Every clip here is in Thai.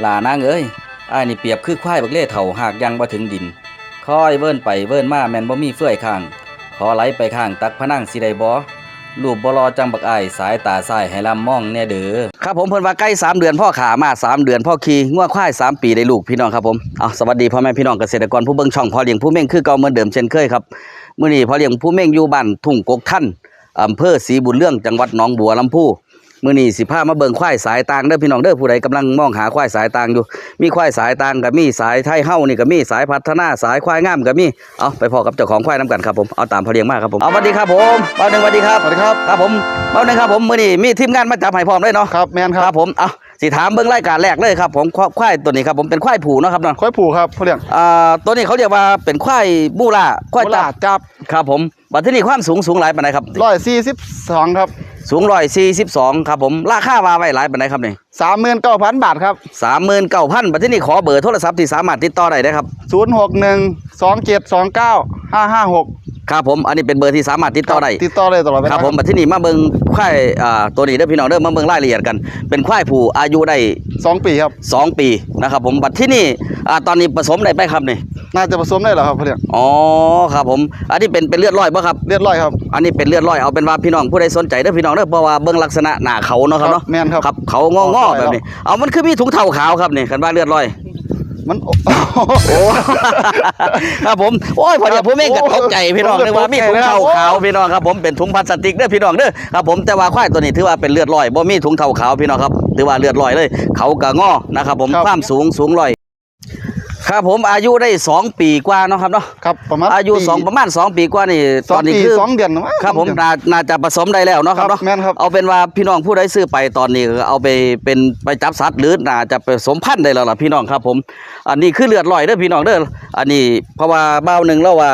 หลานางเอ้ยไอ้นี่เปรียบคือควายบักเล่เถ่าหากยังบ่ถึงดินคอยเวิ้นไปเวิ้นมาแม่นบ่มีเฟื่อยข้าง ขอไหลไปข้างตักพนังสิได้บ่รูปบ่รอจังบักไอสายตาซ้ายให้ลำมองแน่เด้อครับผมเพิ่นว่าใกล้3เดือนพ่อขามา3เดือนพ่อขี่งัวควาย3ปีได้ลูกพี่น้องครับผมเอาสวัสดีพ่อแม่พี่น้องเกษตรกรผู้เบิ่งช่องพ่อเลี้ยงผู้เม่งคือเก่าเหมือนเดิมเช่นเคยครับมื้อนี้พ่อเลี้ยงผู้เม่งอยู่บ้านทุ่งกกท่านอำเภอศรีบุญเรื่องจังหวัดหนองบัวลำพู มื้อนี้สิพามาเบิ่งควายสายต่างเด้อพี่น้องเด้อผู้ใดกำลังมองหาควายสายต่างอยู่ มีควายสายต่างก็มีสายไทยเฮ้านี่ก็มีสายพัฒนาสายควายงามก็มีเอาไปพอกับเจ้าของควายน้ำกันครับผมเอาตามพ่อเลี้ยงมาครับผมเอาสวัสดีครับผมเบ้าหนึ่งสวัสดีครับสวัสดีครับครับผมเบ้าหนึ่งครับผมมื้อนี้มีทีมงานมาจับให้พร้อมเลยเนาะครับแมนครับผมเอาสิถามเบิ่งรายการแรกเลยครับผมควควายตัวนี้ครับผมเป็นควายผูเนาะครับเนาะค่อยผูกครับเขาเรียกอ่าตัวนี้เขาเรียกว่าเป็นควายบูล่าควายโบจัราบณจับครับผมบัดที่นี่ความสูงสูงหลายปานใดครับร้อยสี่สิบสองครับ สูง142ครับผมราคาว่าไว้หลายปานใดครับนี่สามหมื่นเก้าพันบาทครับ39,000บัดที่นี่ขอเบอร์โทรศัพท์ที่สามารถติดต่อได้เด้อครับศูนย์หกหนึ่งสองเจ็ดสองเก้าห้าห้าหกครับผมอันนี้เป็นเบอร์ที่สามารถติดต่อได้ติดต่อเลยตลอดเวลาครับผมบัดที่นี่มาเบิ่งควายอ่าตัวนี้เด้อพี่น้องเด้อมาเบิ่งรายละเอียดกัน เป็นควายผู้อายุได้สองปีครับสองปีนะครับผมบัดที่นี่อ่าตอนนี้ผสมได้ไปครับนี่ น่าจะผสมได้เหรอครับเขาเรียกอ๋อครับผม อันนี้เป็นเป็นเลือดร้อยป่ะครับเรียบร้อยครับ อันนี้เป็นเลือดร้อยเอาเป็นว่าพี่น้องผู้ใดสนใจเด้อพี่น้องเด้อเพราะว่าเบิ่งลักษณะหน้าเขาเนาะครับเนาะแมนครับ ครับเขางองอๆแบบนี้ เอามันคือมีถุงเท้าขาวครับนี่คันว่าเลือดร้อย มันโอ้ ครับผม โอ้ยพอเดี๋ยวผมเองก็ตกใจพี่น้องนึกว่ามีถุงเท้าขาวพี่น้องครับผมเป็นถุงพลาสติกเด้อพี่น้องเด้อครับผมแต่ว่าควายตัวนี้ถือว่าเป็นเลือดร้อยบ่มีถุงเท้าขาวพี่น้องครับถือว่าเลือดร้อยเลย เขากะงอนะครับผมครับ ความสูงสูงร้อย ครับผมอายุได้สองปีกว่าเนาะครับเนาะครับประมาณอายุปีสองประมาณสองปีกว่านี่สตอองนนี้ปีคือสองเดือนนะมั้งครับผมสองเดือนน่าน่าจะผสมได้แล้วเนาะครับครับเนาะแม่นครับเอาเป็นว่าพี่น้องผู้ใดซื้อไปตอนนี้ก็เอาไปเป็นไปจับสัตว์หรือน่าจะไปสมพันธุ์ได้แล้วล่ะพี่น้องครับผม อันนี้คือเลือดลอยเด้อพี่น้องเด้ออันนี้เพราะว่าเบ้าหนึ่งแล้วว่า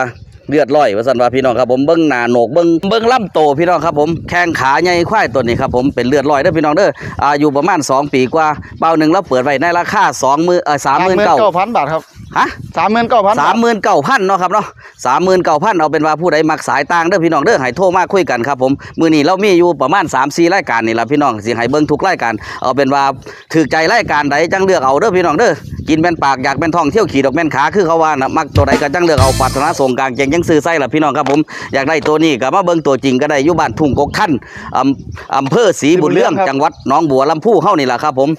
เลือดลอยว่าซั่นว่าพี่น้องครับผมเบิ่งหน้าโหนกเบิ่งเบิ่งลำโตพี่น้องครับผมแข้งขาใหญ่ควายตัวนี้ครับผมเป็นเลือดลอยเด้อพี่น้องเด้ออายุประมาณ 2 ปีกว่าเบ้าหนึ่งแล้วเปิดไว้ในราคา2มื้อเอ่อสามหมื่น39,000เก้าพันบาทครับ ฮะสามหมื่นเก้าพันสามหมื่นเก้าพันเนาะครับเนาะสามหมื่นเก้าพันเอาเป็นว่าผู้ใดมักสายต่างเด้อพี่น้องเด้อให้โทรมาคุยกันครับผมมือนี้เรามีอยู่ประมาณ3ามสี่รายการนี่ละพี่น้องสิให้เบิ่งทุกรายการเอาเป็นว่าถือใจรายการใดจังเลือกเอาเด้อพี่น้องเด้อกินแม่นปากอยากแม่นท้องเที่ยวขี่ดอกแม่นขาคือเขาว่านะมักตัวใดก็จังเลือกเอาปัตนาส่งกลางเจงยังซื้อไส้ละพี่น้องครับผมอยากได้ตัวนี้ก็มาเบิ่งตัวจริงก็ได้อยู่บ้านทุ่งกกท่านอำอำเภอศรีบุญเรื่องจังหวัดหนองบัวลำพูเฮานี่ล่ะครับผม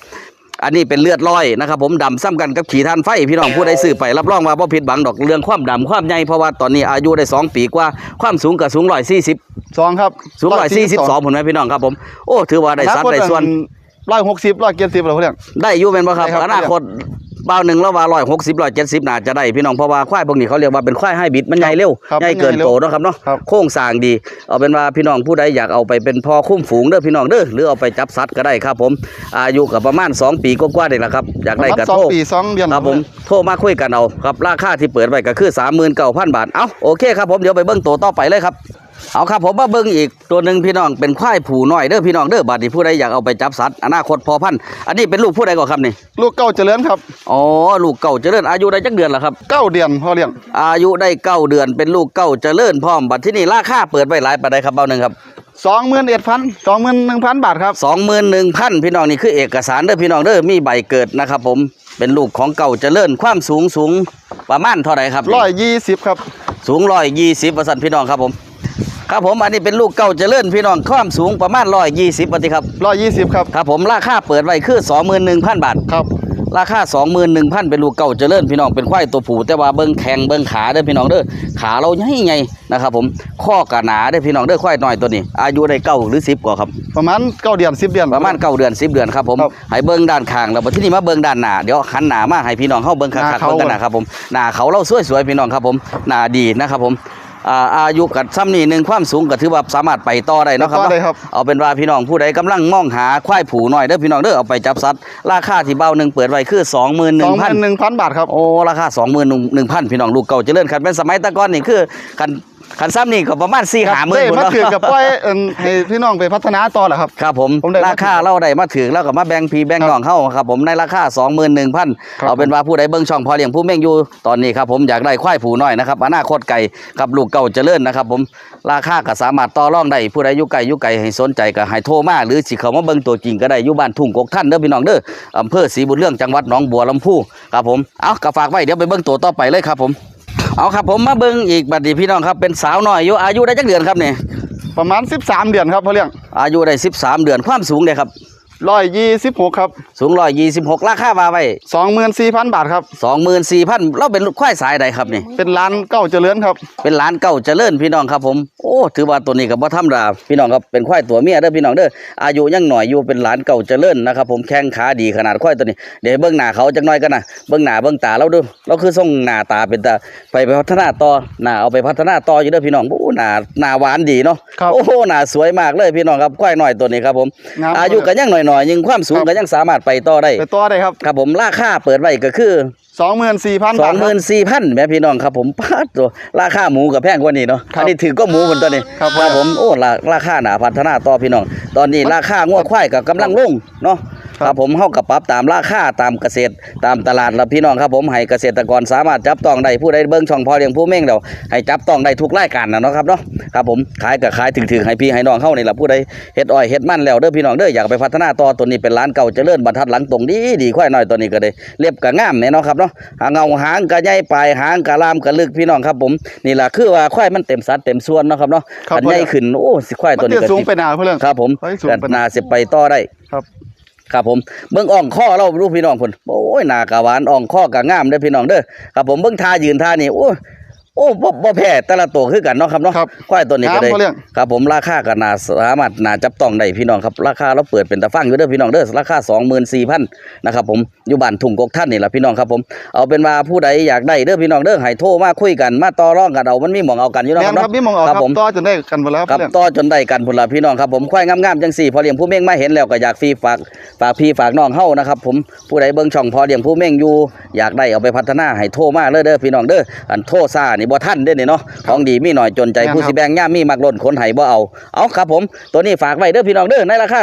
อันนี้เป็นเลือดลอยนะครับผมดำซ้ำกันกับขี่ทานไฟพี่น้องผู้ใดซื้อไปรับรองว่าบ่ผิดหวังดอกเรื่องความดำความใหญ่เพราะว่าตอนนี้อายุได้ 2 ปีกว่าความสูงก็สูง140สองครับสูง142ผมไหมพี่น้องครับผมโอ้ถือว่าได้สัดได้ส่วนร้อยหกสิบร้อยเจ็ดสิบอะไรเขาเรียกได้อยู่เป็นบ่ครับได้ครับอนาคต บ้าวหนึ่งแล้วว่า160 170น่าจะได้พี่น้องเพราะว่าควายพวกนี้เขาเรียกว่าเป็นควายไฮบริดมันใหญ่เร็วครับใหญ่เกินโตเนาะครับเนาะครับ โครงสร้างดี เอาเป็นว่าพี่น้องผู้ใดอยากเอาไปเป็นพ่อคุ้มฝูงเด้อพี่น้องเด้อหรือเอาไปจับสัตว์ก็ได้ครับ ผมอายุก็ประมาณสองปีกว่าๆนี่แหละครับอยากได้ประกมาระณสองโทกปีสองเดือน ครับผมโทรมาคุยกันเอาครับราคาที่เปิดไว้ก็คือ 39,000 บาท เอาโอเคครับผม เดี๋ยวไปเบิ้งตัวต่อไปเลยครับ เอาครับผมมาเบิ้งอีกตัวหนึ่งพี่น้องเป็นควายผูน้อยเด้อพี่น้องเด้อบาดนี้ผู้ใดอยากเอาไปจับสัตว์อนาคตพอพันธุ์อันนี้เป็นลูกผู้ใดก่อนครับนี่ลูกเก้าเจริญครับอ๋อลูกเก่าเจริญอายุได้จักเดือนแล้วครับ เก้าเดือนพ่อเลี้ยงอายุได้เก้าเดือนเป็นลูกเก่าเจริญพร้อมบัดที่นี่ราคาเปิดไว้หลายปานใดครับเบาหนึ่งครับสองหมื่นเอ็ดพันสองหมื่นหนึ่งพันบาทครับสองหมื่นหนึ่งพันพี่น้องนี่คือเอกสารเด้อพี่น้องเด้อมีใบเกิดนะครับผมเป็นลูกของเก่าเจริญความสูงสูงประมาณเท่าไหร่ครับร้อยยี่สิบครับสูงร้อยยี่สิบเปอร์เซ็นต์พี่น้องครับผม ครับผมอันนี้เป็นลูกเก่าเจริญพี่น้องความสูงประมาณร้อยยี่สิบปฏิครับร้อยยี่สิบครับ ครับผมราคาเปิดไว้คือสองหมื่นหนึ่งพันบาท ครับ ราคาสองหมื่นหนึ่งพันเป็นลูกเก่าเจริญพี่น้องเป็นควายตัวผู้แต่ว่าเบิ้งแข็งเบิ้งขาเด้อพี่น้องเด้อขาเราใหญ่ใหญ่นะครับผมข้อกะหนาเด้อพี่น้องเด้อควายน้อยตัวนี้ อายุได้เก้าหรือสิบกว่าครับ ประมาณเก้าเดือนสิบเดือน ประมาณเก้าเดือนสิบเดือนครับผมครับให้เบิ้งด้านข้างแล้วบัดที่นี่มาเบิ้งด้านหน้าเดี๋ยวหันหน้ามาให้พี่น้องเข้าเบิ้งคัหน้ากๆเขาเบิ้งกันนะครับผมหน้าเขาเราสวยๆพี่น้องครับผมหน้าดีนะครับผม อ่าอายุกับซ้ำนี่หนึ่งความสูงก็ถือว่าสามารถไปต่อได้เนาะครับต่อได้เนาะครับ เอาเป็นว่าพี่น้องผู้ใดกำลังมองหาควายผูน้อยเด้อพี่น้องเด้อเอาไปจับสัตว์ราคาที่เบ้าหนึ่งเปิดไว้คือสองหมื่นหสนึ่องงหพันมื่นหนึ่งพันบาทครับ โอ้ราคาสองหมื่นหนึ่งพันพี่น้องลูกเก่าเจริญคันเป็นสมัยแตะก้อนนี่คือคัน คันซ้ำนี่ก็ประมาณ4 5หมื่นได้พุ่นมาเนาะถือกับปล่อยเอิ่นให้พี่น้องไปพัฒนาต่อแหละครับครับผมผมได้มาราคาเราได้มาถึงแล้วก็มาแบ่งพี่แบ่งน้องเฮาครับผมในราคา21,000ครับเอาเป็นว่าผู้ใดเบิ่งช่องพอเลี้ยงผู้เม่งอยู่ตอนนี้ครับผมอยากได้ควายผูน้อยนะครับอนาคตไก่กับลูกเก่าเจริญนะครับผมราคาก็สามารถต่อรองได้ผู้ใดอยู่ไกลอยู่ไกลให้สนใจก็ให้โทรมาหรือสิเข้ามาเบิ่งตัวจริงก็ได้อยู่บ้านทุ่งกกท่านเด้อพี่น้องเด้ออำเภอศรีบุญเรื่องจังหวัดหนองบัวลำพูครับผมเอาก็ฝากไว้เดี๋ยวไปเบิ่งตัวต่อไปเลยครับผม เอาครับผมมาเบิ่งอีกบัดนี้พี่น้องครับเป็นสาวน้อยอยู่อายุได้จักเดือนครับนี่ประมาณ 13 เดือนครับพ่อเลี้ยงอายุได้ 13 เดือนความสูงเด้ครับ 126ครับสูง126ราคาว่าไว้24,000บาทครับ24,000เราเป็นควายสายใดครับนี่ เป็นร้านเก้าเจริญครับ เป็นหลานเก่าเจริญพี่น้องครับผมโอ้ถือว่าตัวนี้ก็บ่ธรรมดาพี่น้องครับเป็นควายตัวเมียเด้อพี่น้องเด้ออายุยังหน่อยอยู่เป็นหลานเก่าเจริญนะครับผมแข้งขาดีขนาดควายตัวนี้ เดี๋ยวให้เบิ่งหน้าเขาจักหน่อยกันนะเบิ่งหน้าเบิ่งตาเราดูเราคือทรงหน้าตาเป็นตาไปไปพัฒนาต่อหน้าเอาไปพัฒนาต่ออยู่เด้อพี่น้องโอ้หน้าหน้าหวานดีเนาะครับโอ้โหหน้าสวยมากเลยพี่น้องครับควายน้อยตัวนี้ครับผมงามอายุก็ยังหน่อยๆยังความสูงครับก็ยังสามารถไปต่อได้ ไปต่อได้ครับ ครับผมราคาเปิดไว้ก็คือ24,000สบาอทงหคมื่รับนสี่พันแม่พี่น้องครับผมปาดตัวราคาหมูกับแพงกว่านี้เนาะครับอันนี้ถือก็หมูคนตัวนี้ครับผมโอ้ราราคาหนาพัฒนาต่อพี่น้อง ตอนนี้ราคางัวควายกับกำลังลงเนาะ ครับครับผมเฮากับปรับตามราคาตามเกษตรตามตลาดแล้วพี่น้องครับผมให้เกษตรกรสามารถจับต้องได้ผู้ใดเบิ่งช่องพอเลี้ยงผู้เม่งเดี๋ยวให้จับต้องได้ทุกรายการนะเนาะครับเนาะครับผมขายกับขายถึงๆให้พี่ให้น้องเฮานี่ล่ะผู้ใดเฮ็ดอ้อยเฮ็ดมันแล้วเด้อพี่น้องเด้ออยากไปพัฒนาต่อตัวนี้เป็นร้านเก่าเจริญบรรทัดหลังตรงดีดีควายน้อยตัวนี้ก็ได้เรียบก็งามแน่เนาะครับเนาะหางเงาหางก็ใหญ่ปลายหางก็ลามก็ลึกพี่น้องครับผมนี่ล่ะคือว่าควายมันเต็มสัดเต็มส่วนเนาะครับเนาะครับอันใหญ่ขึ้นโอ้สิควายมัตัวนนี้จะก็สูงสิไปหนาพ่อเลี้ยงครับผมไว้สูงก็เป็นน่าสิไปต่อได้ครับ ครับผมเบื้องอ่องข้อเรารูปพี่น้องคนโอ้ยหน้ากะหวานอ่องข้อกะงามเด้อพี่น้องเด้อครับผมเบื้องท่ายืนท่านี่โอ้ย โอ้บ่บ่แพ้แต่ละตัวคือกันเนาะครับเนาะครับควายตัวนี้ก็ได้ งามบ่เรื่อง ครับผมราคาก็น่าสามารถน่าจับต้องได้พี่น้องครับ ราคาเราเปิดเป็นตะฟังอยู่เด้อพี่น้องเด้อราคา 24,000นะครับผมอยู่บ้านทุ่งกกท่านนี่ล่ะพี่น้องครับผมเอาเป็นว่าผู้ใดอยากได้เด้อพี่น้องเด้อให้โทรมาคุยกันมาต่อรองกันเอามันมีหม่องเอากันอยู่เนาะแม่ครับนครับเนาะพี่มองออกคครัรับบผม ต่อจนได้กันหมดแล้วครับครับพ่อเลี้ยงต่อจนได้กันพุ่นละพี่น้องครับผมควายงามๆจังสี่พอเลี้ยงผู้เม่งมาเห็นแล้วก็อยากฟรีฝากฝากพี่ฝากน้องเฮานะครับผมผู้ใดเบิ่งช่องพอเลี้ยงผู้เม่งอยู่อยากได้เอาไปพัฒนาให้โทรมาเลยเด้อพี่น้องเด้ออันโทรซ่านี่บ่ทันเด้อนี่เนาะของดีมีหน่อยจนใจแม่นครับผู้สิแบ่งย่ามมีมักล้นคนไห้บ่เอาเอาครับผมตัวนี้ฝากไว้เด้อพี่น้องเด้อในราคา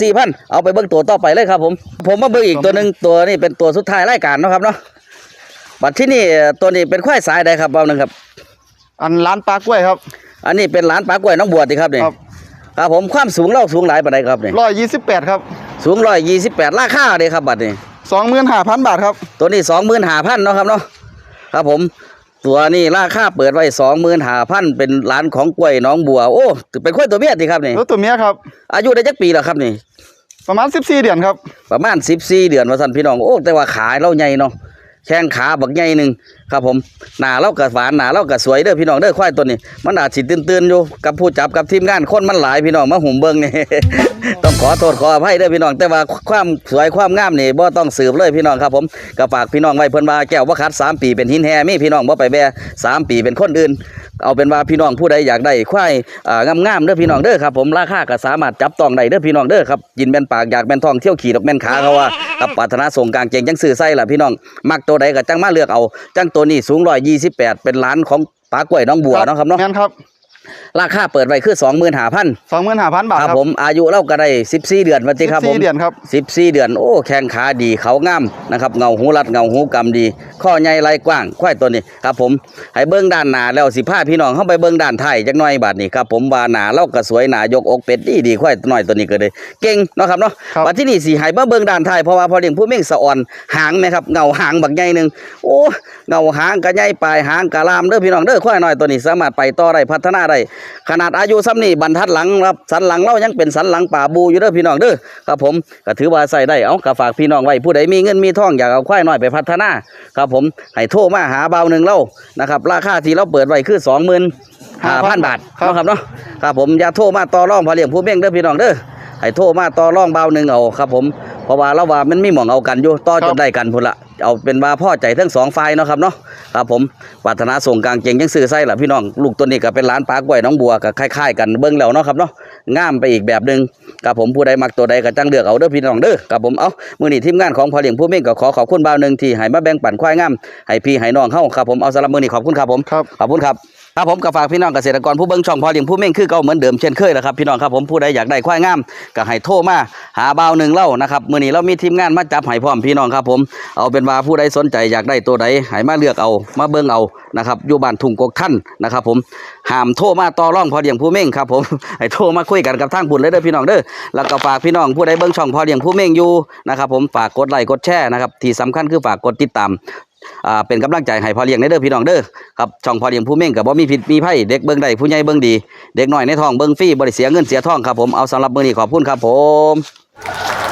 24,000เอาไปเบิ่งตัวต่อไปเลยครับผม ผมมาเบิ่งอีกตัวหนึงตัวนี้เป็นตัวสุดท้ายรายการเนาะครับเนาะบัดที่นี่ตัวนี้เป็นควายสายใดครับเบาหนึงครับ อันร้านปลากล้วยครับ อันนี้เป็นหลานปลากล้วยน้องบัวติครับนี่ครับครับผมความสูงเล่าสูงหลายปานใดครับนี่128ครับ สูงร้อยยี่สิบแปดราคาเลยครับบัตรนี่25,000บาทครับ ตัวนี้สองหมื่นห้าพันเนาะครับเนาะ ครับผม ตัวนี้ราคาเปิดไว้สองหมื่นห้าพันเป็นร้านของกล้วยน้องบัว โอ้เป็นกล้วยตัวเมียติครับนี่รถตัวเมียครับ อายุได้จักปีแล้วครับนี่ ประมาณ 14 เดือนครับ ประมาณสิบสี่เดือนว่าสันพี่น้องโอ้แต่ว่าขาเราใหญ่เนาะแข้งขาบักใหญ่หนึ่งครับผมหนาเราก็หวานหนาเราก็สวยเด้อพี่น้องเด้อควายตัวนี้ มันอาจสิตื่นๆอยู่กับผู้จับกับทีมงานคนมันหลายพี่น้องมาหุ่มเบิ่งนี่ ต้องขอโทษขออภัยเด้อพี่น้อง แต่ว่าความสวยความงามนี่บ่ต้องสืบเลยพี่น้องครับผมก็ฝากพี่น้องไว้เพิ่นว่าแก้วบ่าคัดสามปีเป็นหินแฮมีพี่น้องบ่ไปแบสามปีเป็นคนอื่น เอาเป็นว่าพี่น้องผู้ใดอยากได้ควายอ่างามๆเด้อพี่น้องเด้อครับผมราคาก็สามารถจับต้องได้เด้อพี่น้องเด้อครับกินแม่นปากอยากแม่นท้องเที่ยวขี่ดอกแม่นขาเขาว่าครับปรารถนาส่งกลางเกงจังซื้อไส้ล่ะพี่น้องมักตัวใดก็จังมาเลือกเอาจังตัวนี่สูงร้อยยี่สิบแปดเป็นล้านของปลากล้วยน้องบัวเนาะครับเนาะ งั้นครับ ราคาเปิดไว้คือ25,000 25,000บาทคครัรับบผมอายุเราก็ได้14เดือนว่าติครับผม14เดือนครับ 14 เดือนโอ้แข้งขาดีเขางามนะครับเงาหูรัดเงาหูกำดี ข้อใหญ่ไหล่กว้างควายตัวนี้ครับผมให้เบิ้งด้านหน้าแล้วสิพาพี่น้องเข้าไปเบิ้งด้านท้ายจักหน่อยบาดนี้ครับผมว่าหน้าเราก็สวยหน้ายกอกเป็ดดีดีควายน้อยตัวนี้ก็เลยเก่งเนาะครับเนาะครับ บัดที่นี่สิให้มาเบิ้งด้านท้ายเพราะว่าพอเลี้ยงผู้เม่งสะอ่อนหางไหมครับเงาหางบักใหญ่หนึงโอ้เงาหางก็ใหญ่ปลายหางก็ลามเด้อพี่น้องเด้อควายน้อยตัวนี้สามารถไปต่อได้พัฒนาได้ขนาดอายุซ้ำนี่บรรทัดหลังครับสันหลังเรายังเป็นสันหลังป่าบูอยู่เด้อพี่น้องเด้อครับผมก็ถือว่าใส่ได้เอาก็ฝากพี่น้องไว้ผู้ใดมีเงินมีทองอยากเอาควายน้อยไปพัฒนาครับผมให้โทรมาหาเบาหนึ่งเล่านะครับราคาที่เราเปิดไว้คือสองหมื่นห้าพันบาทครับเนาะครับเนาะครับผมอย่าโทรมาต่อรองพอเลี้ยงผู้เม่งเด้อพี่น้องเด้อให้โทรมาต่อรองเบาหนึ่งเอาครับผมเพราะว่าเราว่ามันมีหมองเอากันอยู่ต่อจนได้กันพุ่นละ เอาเป็นว่าพ่อใจทั้งสองฝ่ายเนาะครับเนาะครับผมปรารถนาส่งกลางเจงยังซื้อไส้ละพี่น้องลูกตัวนี้ก็เป็นร้านปลากล้วยน้องบัวก็คล้ายๆกันเบิ้งแล้วเนาะครับเนาะงามไปอีกแบบหนึ่งครับผมผู้ใดมักตัวใดก็จังเลือกเอาเด้อพี่น้องเด้อครับผมเอามื้อนี้ทีมงานของพอเลี้ยงผู้เม่งก็ขอขอบคุณบ่าวหนึ่งที่ให้มาแบ่งปันควายงามให้พี่ให้น้องเฮาครับผมเอาสำหรับมื้อนี้ขอบคุณครับผมครับขอบคุณครับ ครับผมก็ฝากพี่น้องเกษตรกรผู้เบิ่งช่องพอเลี้ยงผู้เม่งคือเก่าเหมือนเดิมเช่นเคยแหละครับพี่น้องครับผมผู้ใดอยากได้ควายงามก็ให้โทรมาหาบ่าวหนึ่งเล่านะครับมื้อนี้เรามีทีมงานมาจับให้พร้อมพี่น้องครับผมเอาเป็นว่าผู้ใดสนใจอยากได้ตัวใดให้มาเลือกเอามาเบิ่งเอานะครับอยู่บ้านทุ่งกกท่านนะครับผมห้ามโทรมาต่อร่องพอเลี้ยงผู้เม่งครับผมให้โทรมาคุยกันกับทางบุญเลยเด้อพี่น้องเด้อแล้วก็ฝากพี่น้องผู้ใดเบิ่งช่องพอเลี้ยงผู้เม่งอยู่นะครับผมฝากกดไลค์กดแชร์นะครับที่สำคัญคือฝากกดติดตาม อ่าเป็นกำลังใจให้พ่อเลี้ยงในเด้อพี่น้องเด้อครับช่องพ่อเลี้ยงผู้เม่งกับบ่มีผิดมีไผเด็กเบิ้งได้ผู้ใหญ่เบิ้งดีเด็กน้อยในท้องเบิ้งฟรีบริเสียเงินเสียทองครับผมเอาสำหรับมื้อนี้ขอบคุณครับผม